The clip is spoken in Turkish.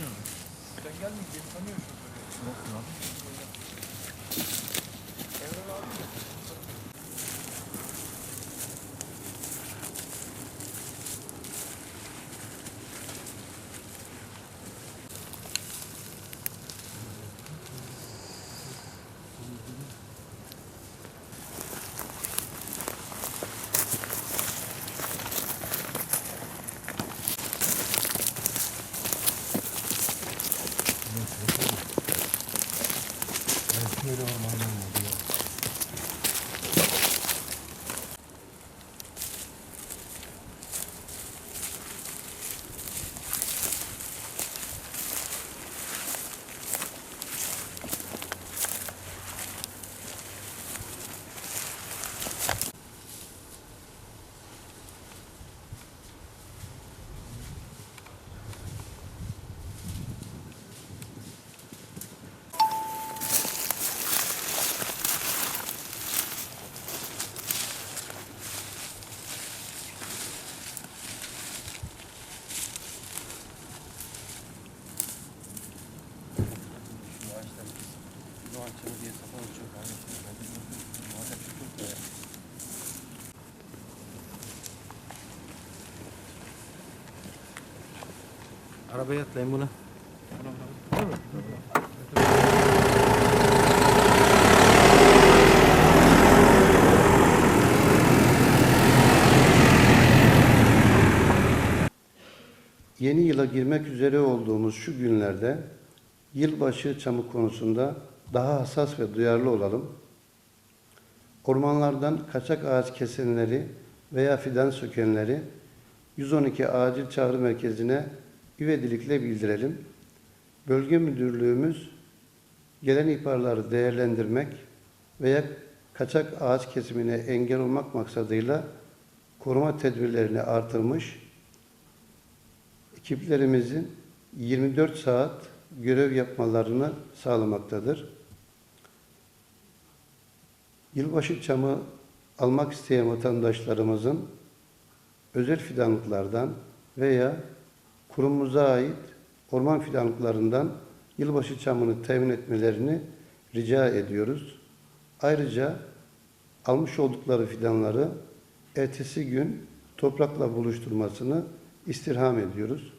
Sen geldin, beni tanıyor şu Yok ya. ഒരു Arabaya atlayın buna. Yeni yıla girmek üzere olduğumuz şu günlerde yılbaşı çamı konusunda daha hassas ve duyarlı olalım. Ormanlardan kaçak ağaç kesenleri veya fidan sökenleri 112 acil çağrı merkezine üvedilikle bildirelim. Bölge müdürlüğümüz gelen ihbarları değerlendirmek veya kaçak ağaç kesimine engel olmak maksadıyla koruma tedbirlerini artırmış, ekiplerimizin 24 saat görev yapmalarını sağlamaktadır. Yılbaşı çamı almak isteyen vatandaşlarımızın özel fidanlıklardan veya kurumumuza ait orman fidanlıklarından yılbaşı çamını temin etmelerini rica ediyoruz. Ayrıca almış oldukları fidanları ertesi gün toprakla buluşturmasını istirham ediyoruz.